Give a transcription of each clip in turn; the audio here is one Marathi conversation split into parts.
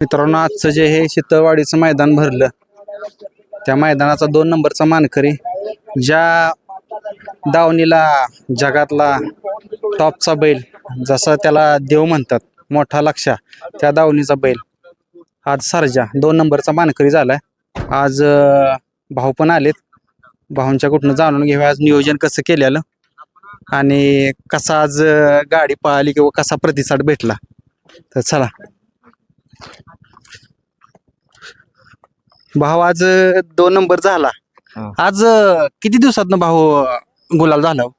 मित्रांनो आजचं जे हे शीतळवाडीचं मैदान भरलं त्या मैदानाचा दोन नंबरचा मानकरी ज्या दावणीला जगातला टॉपचा बैल जसा त्याला देव म्हणतात मोठा लक्षा त्या दावणीचा बैल आज सरजा दोन नंबरचा मानकरी झालाय. आज भाऊ पण आलेत. भाऊंच्या कुठनं जाणून घेऊया आज नियोजन कसं केलेलं आणि कसा आज गाडी पळाली किंवा कसा प्रतिसाद भेटला. तर चला भाऊ आज अं, दोन नंबर झाला हा. आज अं, किती दिवसात भाऊ अं, गुलाल झाला हो?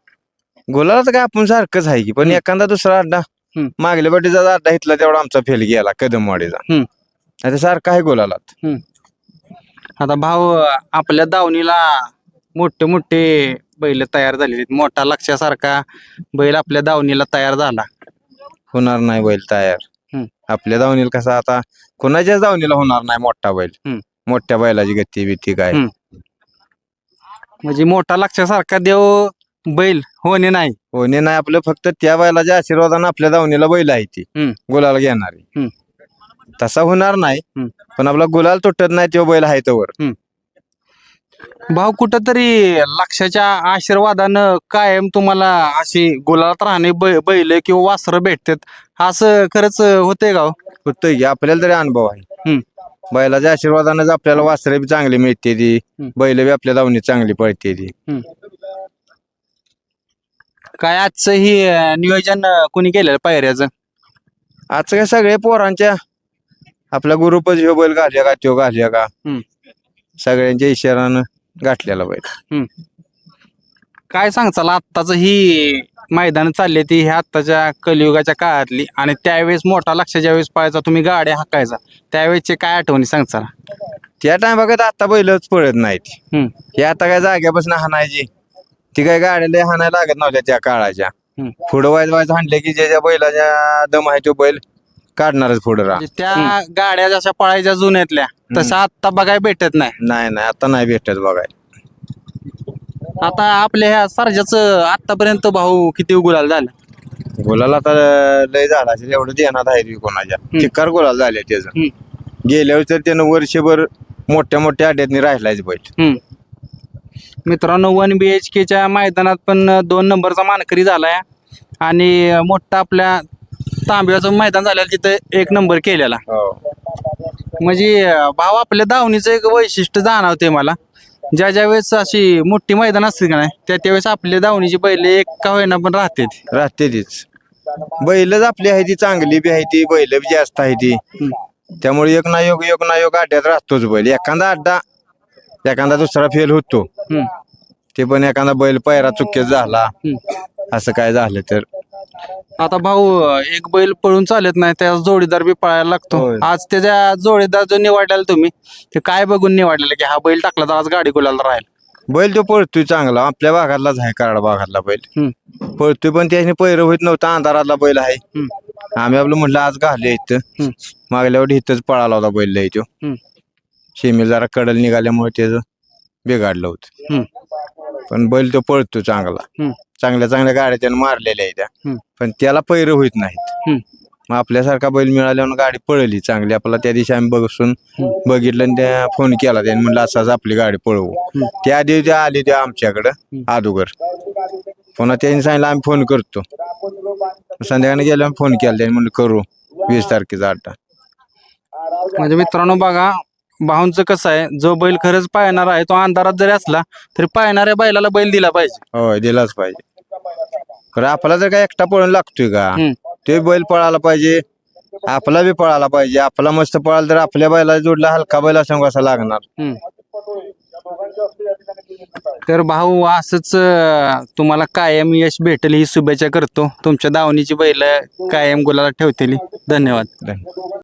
गोलाला तर काय आपण सारखंच आहे की पण. एखादा दुसरा अड्डा हम्म. मागल्या पाठीचा अड्डा इथला तेवढा आमचा फेल गेला कदमवाडीचा हम्म. आता सारखा आहे गोलाला आता भाऊ अं, आपल्या दावणीला मोठे मोठे बैल तयार झालेले आहेत. मोठा लक्षासारखा बैल आपल्या दावणीला तयार झाला होणार नाही बैल तयार. आपल्या दावणीला कसा आता कोणाच्याच दावणीला होणार नाही मोठा बैल हम्म. मोठ्या बैलाची गती बिती काय हम्म. म्हणजे मोठा लक्षासारखा देव बैल होणे नाही होणे नाही आपलं फक्त त्या बैलाच्या आशीर्वादानं आपल्या दावणीला बैल आहे ती हम्म. गुलाल घेणारी हम्म. तसा होणार नाही हम्म. पण आपला गुलाल तुटत नाही तो बैल आहे तोवर भाऊ कुठंतरी लक्षाच्या आशीर्वादानं कायम तुम्हाला अशी गुलालात राहणे बै- बैल किंवा वासरं भेटतात असं खरंच होतंय का हो? होतोय की आपल्याला तरी अनुभव आहे हम्म. बैलाच्या आशीर्वादानेच आपल्याला वासरे बी चांगली मिळते ती हम्म. बैल बी आपल्या दावणी चांगली पळते ती काय आजचं ही अं, नियोजन अं, कोणी केलेलं पायऱ्याचं आजचं काय सगळे पोरांच्या आपला ग्रुपच ह्यो बैल घालूया का त्यो घालूया का हम्म. सगळ्यांच्या इशारानं गाठलेला बैल. काय सांगचाल आत्ताचं ही मैदान चालली ती ह्या आत्ताच्या कलियुगाच्या काळातली आणि त्यावेळेस मोठा लक्ष ज्यावेळेस पाहायचा तुम्ही गाड्या हाकायचा त्यावेळेसचे काय आठवणी सांगचाल त्या टायमागत आता बैलच पळत नाहीत. हम्म. हे आता काय जाग्यापासून हाणायची? ती काय गाड्याला हाणायला लागत नव्हत्या त्या काळाच्या. हम्म. पुढं व्हायचं व्हायचं हाणले की ज्याच्या बैलाच्या दम आहे तो बैल काढणारच पुढं राहा. म्हणजे त्या गाड्या जशा पळायच्या जुन्यातल्या तसं आत्ता बघायला भेटत नाही. नाही नाही आता नाही भेटत बघाय आता आपल्या ह्या सर्जाचं आतापर्यंत भाऊ किती गुलाल झालं? गुलाल आता लय झाला असेल एवढं देण्यात आहे कोणाच्या. चिक्कार गुलाल झाले त्याचं. हम्म. गेल्या वेळी तर त्यानं वर्षभर मोठ्या मोठ्या अड्ड्यातनी राहिलाच बैल. मित्रांनो वन बी एच केच्या मैदानात पण दोन नंबरचा मानकरी झालाय. आणि मोठा आपल्या तांब्याचं मैदान झालेलं तिथं एक नंबर केलेला. म्हणजे अं, भाव आपल्या दावणीचं एक वैशिष्ट्य जाणवते मला. ज्या ज्या वेळेस अशी मोठी मैदान असते का नाही त्या त्यावेळेस आपल्या दावणीची पहिले एक का होईना पण राहते राहते तीच. बैलच आपली आहे ती चांगली बी आहे ती बैल बी जास्त आहे ती. त्यामुळे एक ना योग एक ना योग अड्ड्यात राहतोच बैल. एखादा अड्डा एखादा दुसरा फेल होतो. ते पण एखादा बैल पैरा चुकीच झाला. असं काय झालं तर. आता भाऊ एक बैल पळून चालत नाही त्या जोडीदार बी पळायला लागतो. होय. आज त्याच्या जोडीदार जो निवडलेला तुम्ही ते काय बघून निवडलेलं की हा बैल टाकला तर आज गाडी गुलाला राहील? बैल तो पळतोय चांगला आपल्या भागातलाच आहे कराड भागातला बैल. पळतोय पण त्याने पैर होत नव्हता अंधारातला बैल आहे. आम्ही आपलं म्हटलं आज घाले इथं. हम्म. मागल्यावर इथंच पळाला होता बैल लय तो. हम्म. शेमी जरा कडल निघाल्यामुळे त्याचं बिघाडलं होतं. हम्म. पण बैल तो पळतो चांगला. चांगल्या चांगल्या गाड्या त्यानं मारलेल्या आहेत त्या. पण त्याला पैर होत नाहीत. मग आपल्यासारखा बैल मिळाल्यावर गाडी पळली चांगली. आपला त्या दिवशी आम्ही बसून बघितलं आणि त्या फोन केला. त्याने म्हणलं असं आपली गाडी पळवू. त्या आधी त्या आली त्या आमच्याकडं अगोदर पुन्हा त्यांनी सांगितलं आम्ही फोन करतो. संध्याकाळी गेल्यावर फोन केला. त्यांनी म्हणलं करू वीस तारखेचा अड्डा म्हणजे मित्रांनो बघा भाऊंचं कसं आहे जो बैल खरंच पाळणार आहे तो अंधारात जरी असला तरी पाळणाऱ्या बैलाला बैल दिला पाहिजे. होय दिलाच पाहिजे. खरं आपला जर काय एकटा पळून लागतोय का हम्म. ते बैल पळायला पाहिजे आपला बी पळायला पाहिजे आपला मस्त पळाला तर आपल्या बैला जोडला हलका बैल असं कसा लागणार. तर भाऊ असंच अं, तुम्हाला कायम यश भेटेल ही शुभेच्छा करतो. तुमच्या दावणीची बैल कायम गुलाला ठेवतील धन्यवाद. धन्यवाद.